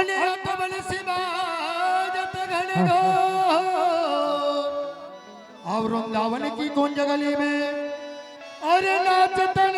અને અતબલ સિવાય જત ઘણ ગો और वृंदावन की कुंज गली में अरे नाचतन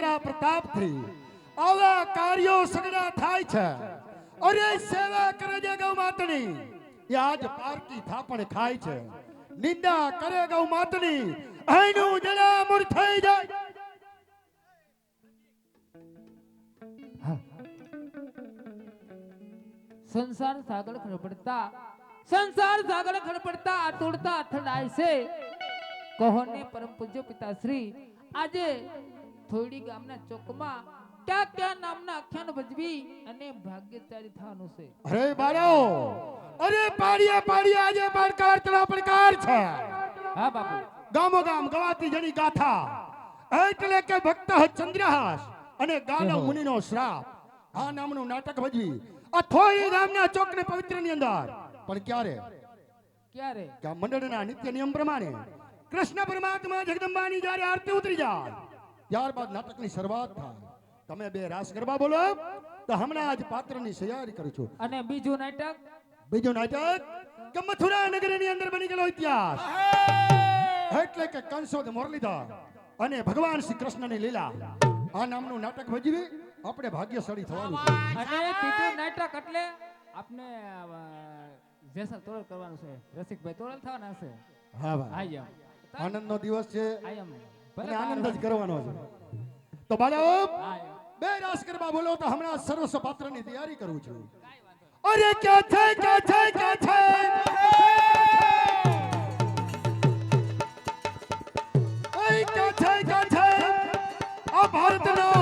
કરા પ્રતાપથી આવા કાર્યો સગડા થાય છે. અરે સેવા કરે છે ગૌ માતની. એ આજ પારકી થાપણ ખાય છે. નિંદા કરે ગૌ માતની. અહીંનું જડામૂળ થઈ જાય. સંસાર સાગર ખડપડતા, સંસાર સાગર ખડપડતા આતુરતા અથડાય છે. કહોને પરમ પૂજ્ય પિતાશ્રી, આજે થોડી ગામના ચોકમાં ક્યાં ક્યાં નામના આખ્યાન ભજવી અને ભાગ્યચારી થવાનું છે. અરે બાળો અરે પાડિયા પાડિયા આજે પડકાર તળા પડકાર છે. હા બાપુ. ગામો ગામ ગવાતી જણી ગાથા. એટલે કે ભક્ત ચંદ્રહાસ અને ગાનવ મુનિનો શ્રાપ. આ નામનું નાટક ભજવી. આ થોડી ગામના ચોકને પવિત્રની અંદર. પણ ક્યારે? ક્યારે? મંડળના નિત્ય નિયમ પ્રમાણે કૃષ્ણ પરમાત્મા જગદંબાની જ્યારે આરતી ઉતરી જાય ત્યારબાદ નાટકની શરૂઆત થાય. તમે બે રાસ ગરબા બોલો. તો હમણાં જ પાત્રની તૈયારી કરું છું. અને બીજું નાટક? બીજું નાટક કે મથુરા નગરની અંદર બની ગયેલો ઇતિહાસ. એટલે કે કંસો મુરલીધર અને ભગવાન શ્રી કૃષ્ણની લીલા. આ નામનું નાટક ભજવી આપણે ભાગ્યશાળી થવાનું છે. અને બીજું નાટક એટલે આપને જેસલ તોરલ કરવાનું છે. રસિકભાઈ તોરલ થવાના છે હા ભાઈ. આનંદનો દિવસ છે. આઈ એમ અને આનંદ જ કરવાનો છે. તો બાળક બે રાસ બોલો તો હમણાં સર્વસ્વ પાત્રની તૈયારી કરું છું. અરે ક્યાં છે ક્યાં છે ક્યાં છે? ક્યાં છે ક્યાં છે? આ ભારતનો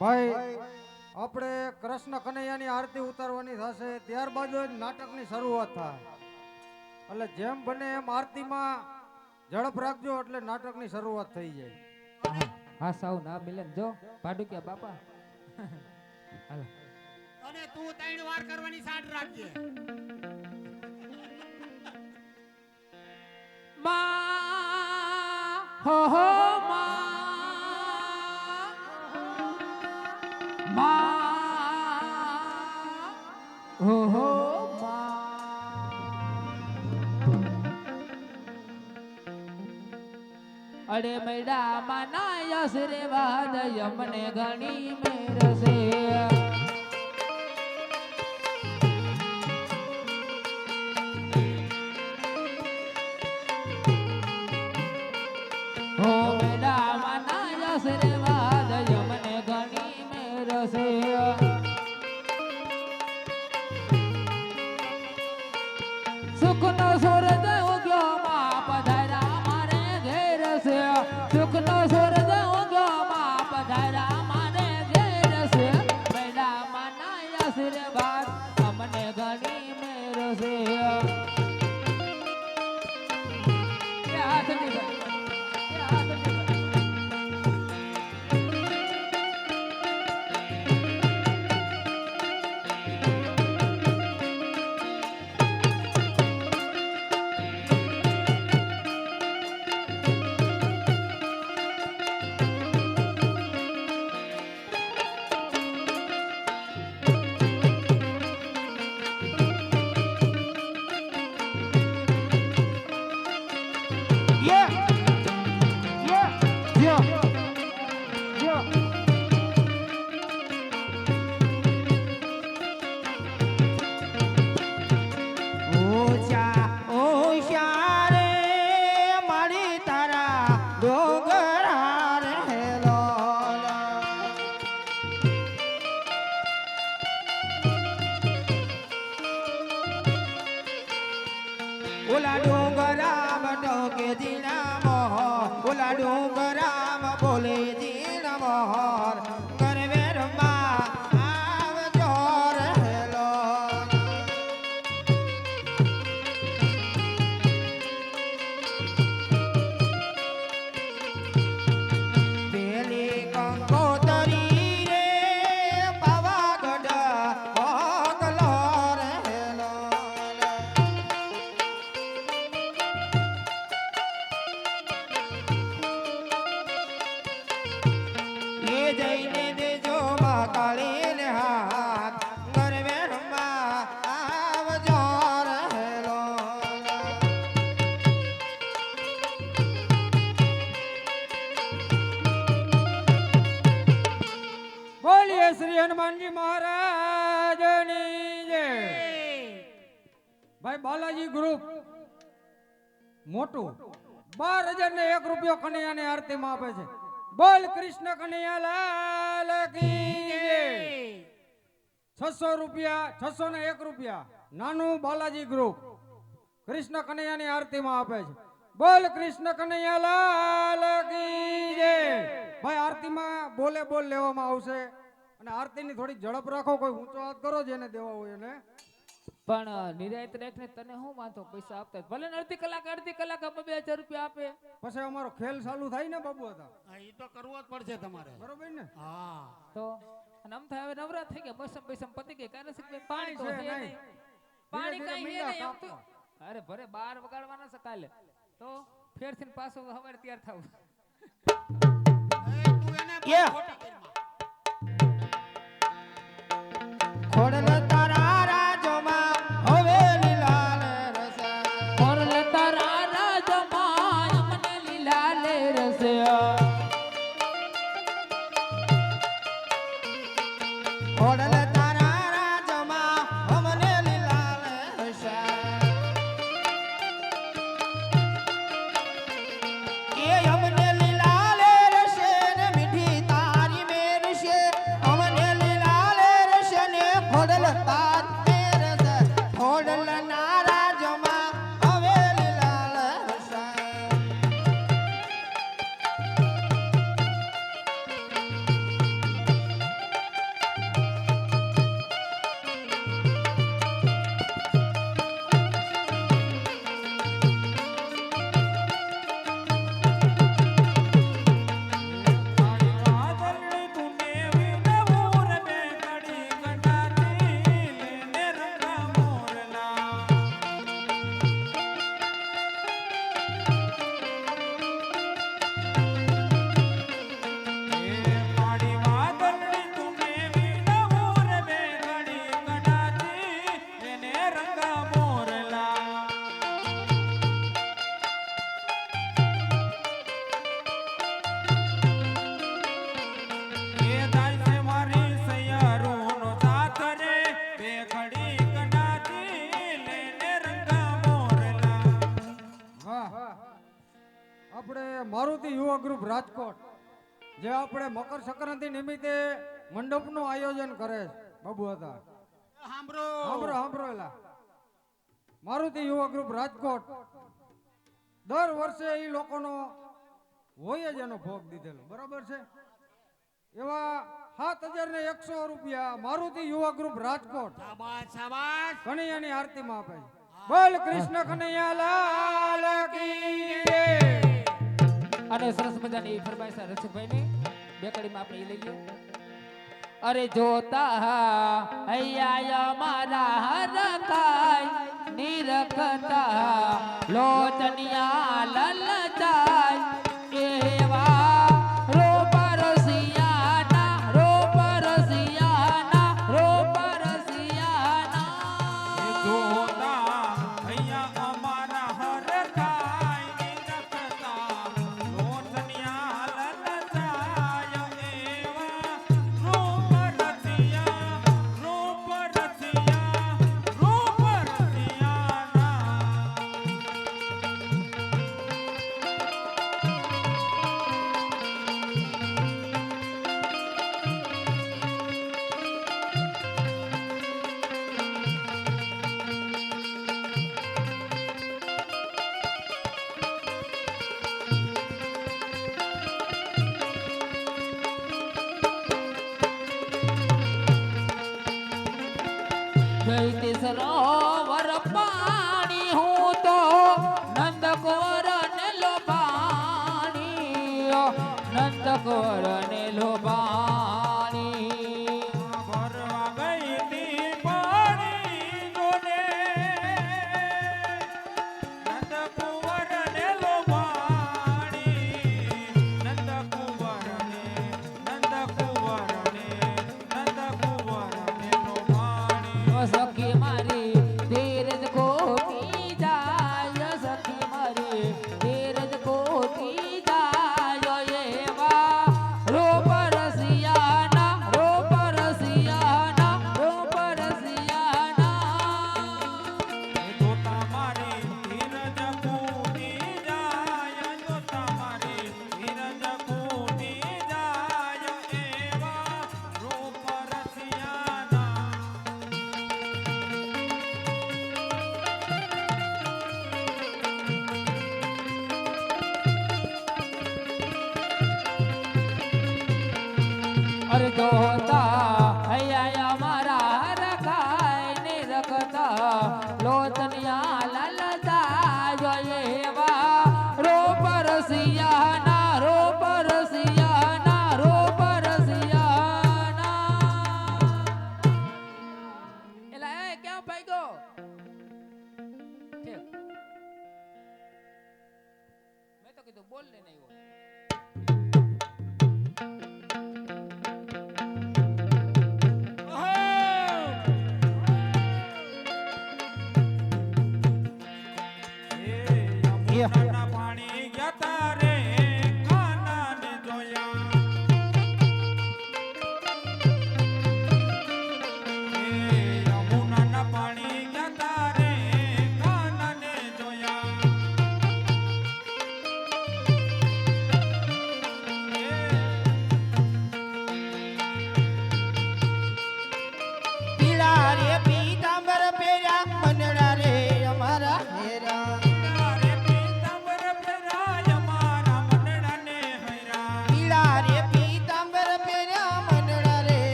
ભાઈ આપણે કૃષ્ણ કનૈયાની આરતી ઉતારવાની થશે ત્યારબાદ જ નાટકની શરૂઆત થાય. એટલે જેમ બને એમ આરતીમાં ઝડપ રાખજો એટલે નાટકની શરૂઆત થઈ જાય. હા, હા સાવ ના મિલન જો ભાડુકિયા બાપા. હાલો. અને તું ત્રણ વાર કરવાની સાડ રાખજે. માં હો હો. માં માં અડે મેડા માના યસ રે વાદ યમને ઘણી મેરસે બોલીએ શ્રી હનુમાનજી મહારાજની જય. ભાઈ બાલાજી ગ્રુપ મોટું. બાર હજાર ને એક રૂપિયો કનૈયાની આરતીમાં આપે છે. બોલ કૃષ્ણ કનૈયા લાલ કી છસો રૂપિયા છસો ને એક રૂપિયા નાનું બાલાજી ગ્રુપ કૃષ્ણ કનૈયાની આરતીમાં આપે છે. બોલ કૃષ્ણ કનૈયા લાલ કી ભાઈ આરતીમાં બોલે બોલ લેવામાં આવશે. અને આરતીની થોડીક ઝડપ રાખો કોઈ ઊંચો હાથ કરો જેને દેવા હોય એને. પણ નિરાયત રાખને તને શું વાંધો? પૈસા આપતા ભલે અડધી કલાક અડધી કલાક અમે બે હજાર રૂપિયા આપે. પછી અમારો ખેલ ચાલુ થાય ને બાબુ હતા. એ તો કરવો જ પડશે તમારે. બરોબર ને? હા. તો અને આમ થાય હવે નવરા થઈ ગયા બસમ બસમ પતી ગયા. કારણ કે પાણી તો છે નહીં. પાણી કઈ છે નહીં એમ તો અરે ભરે બાર વગાડવાના છે કાલે. તો ફેરથી પાછો હવારે તૈયાર થાવ. ખોડલ જે આપણે મકર સંક્રાંતિ નિમિત્તે મંડપનું આયોજન કરે બાબુ હતા. મારુતિ યુવા ગ્રુપ રાજકોટ. દર વર્ષે એ લોકોનો હોય જ એનો ભોગ દીધેલો. બરાબર છે? એવા સાત હજાર ને એકસો રૂપિયા મારુતિ યુવા ગ્રુપ રાજકોટ કનૈયાની આરતીમાં આપે બોલ કૃષ્ણ કનૈયા લાલ અને સરસ મજાની ફરમાઈશ રસિકભાઈ ની બેકડીમાં આપણે લઈ લઈએ. અરે જોતા હૈયા મારા હરખાય નિરખતા લોચનિયા લલચા para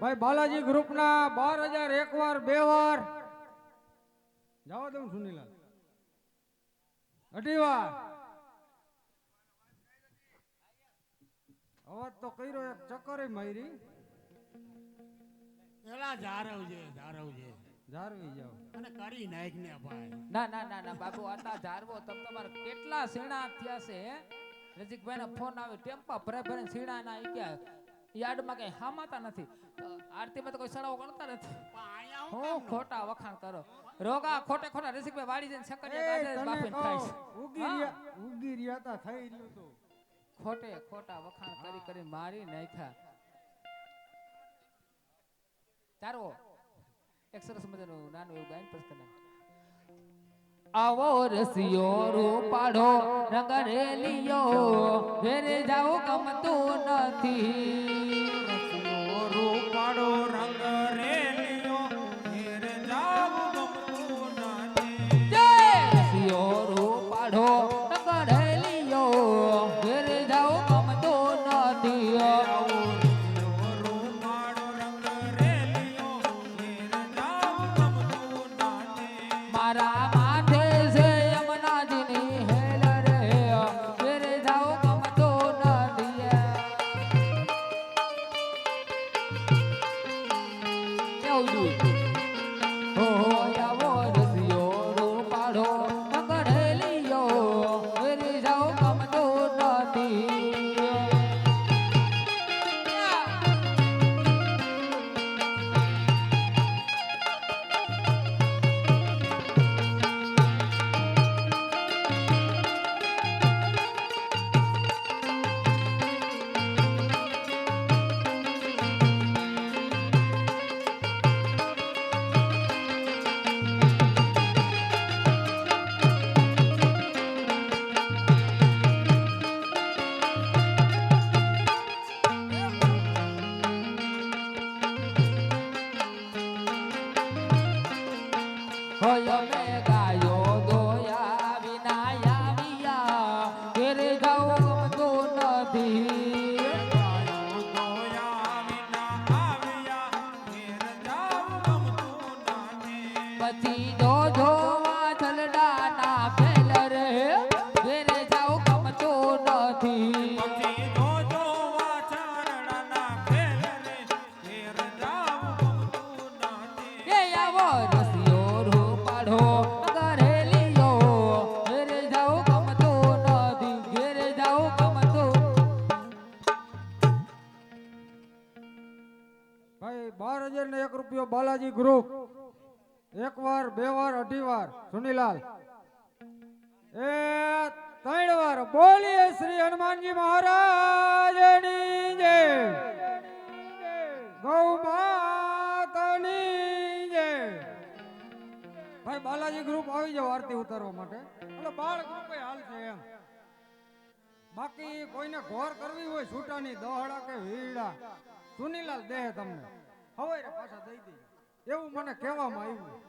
ભાઈ બાલાજી ગ્રુપના બાર હજાર એક વાર બે વાર જવા દઉં સુનીલા અઢી વાર અવાજ તો કર્યો એક ચક્કર મારી પેલા જારવજે જારવજે જારવી જાવ અને કરી નાખ ને ભાઈ ના ના ના ના બાબુ આટલા જારવો તમ તમારે કેટલા સેણા થયા છે રસિકભાઈ ના ફોન આવ્યો ટેમ્પા ભરે ભરે સીડા ના ક્યાં યાર્ડમાં કઈ હામાતા નથી. આરતીમાં તો કોઈ સડાવો કરતા નથી. હું ખોટા વખાણ કરો. રોગા ખોટે ખોટા રસિકભાઈ વાડી જઈને એ સકડિયા ગાજે બાપે છે. ઉગી રહ્યા ઉગી રહ્યા તા થઈ રહ્યું તું. ખોટે ખોટા વખાણ કરી કરી મારી નાખ્યા. તારો એક સરસ મજાનું નાનું એવું ગાયન નાખ. આવો રસિયો રૂપાડો રંગરેલિયો ઘેરે જાઓ ગમતું નથી. રૂપિયો બાલાજી ગ્રુપ. એક વાર બે વાર અઢી વાર સુનીલાલ. એ ત્રણ વાર બોલીએ શ્રી હનુમાનજી મહારાજની જય. ગૌ માતાની જય. ભાઈ, બાલાજી ગ્રુપ આવી જાવ આરતી ઉતારવા માટે. એટલે બાળ ગ્રુપ હાલ છે એમ. બાકી કોઈને ઘોર કરવી હોય, છૂટાની દહડા કે વીડા સુનીલાલ દેહ તમને. હવે રે પાછા દઈ દે એવું મને કહેવામાં આવ્યું.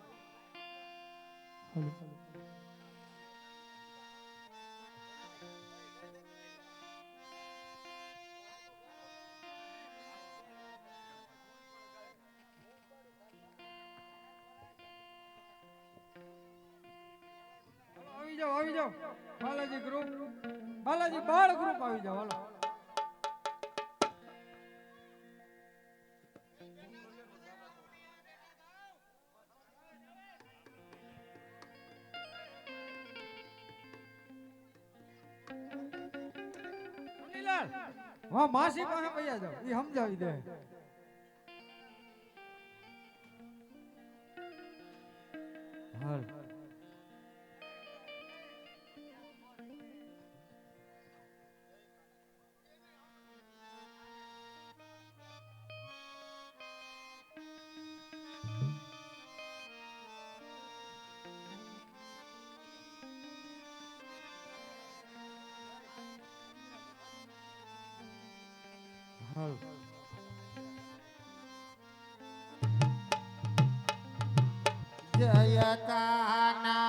આવી જાઓ આવી જાઓ. બાલાજી ગ્રુપ બાલાજી બાળ ગ્રુપ આવી જાઓ, હાલો. હા માસી પાસે પૈયા જાઓ એ સમજાવી દે. જય કાના